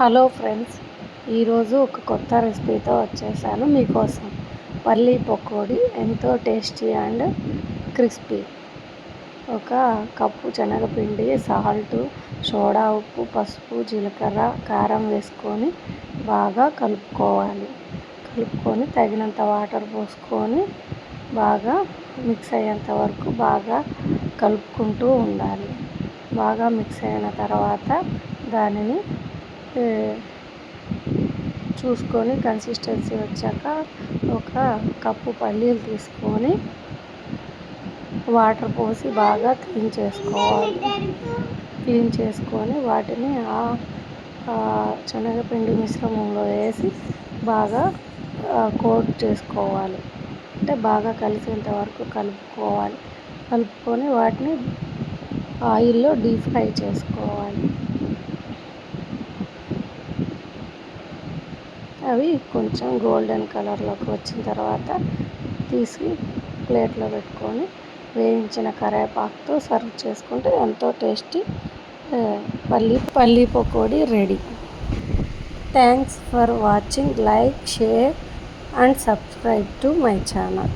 Hello friends ఈరోజు ఒక కొత్త రెసిపీతో వచ్చేసాను మీకోసం. పల్లీ పకోడీ ఎంతో టేస్టీ అండ్ క్రిస్పీ. ఒక కప్పు శనగపిండి సాల్ట్ సోడా ఉప్పు పసుపు జీలకర్ర కారం వేసుకొని బాగా కలుపుకోవాలి. కలుపుకొని తగినంత వాటర్ పోసుకొని బాగా మిక్స్ అయ్యేంత వరకు బాగా కలుపుకుంటూ ఉండాలి. బాగా మిక్స్ అయిన తర్వాత దానిని చూసుకొని కన్సిస్టెన్సీ వచ్చాక ఒక కప్పు పల్లీలు తీసుకొని వాటర్ పోసి బాగా క్లీన్ చేసుకోవాలి. క్లీన్ చేసుకొని వాటిని శనగపిండి మిశ్రమంలో వేసి బాగా కోట్ చేసుకోవాలి. అంటే బాగా కలిసేంత వరకు కలుపుకోవాలి. కలుపుకొని వాటిని ఆయిల్లో డీప్ ఫ్రై చేసుకోవాలి. అవి కొంచెం గోల్డెన్ కలర్లోకి వచ్చిన తర్వాత తీసి ప్లేట్లో పెట్టుకొని వేయించిన కరివేపాకుతో సర్వ్ చేసుకుంటే ఎంతో టేస్టీ పల్లీ పల్లీ pakoda ready. Thanks for watching like share and subscribe to my channel.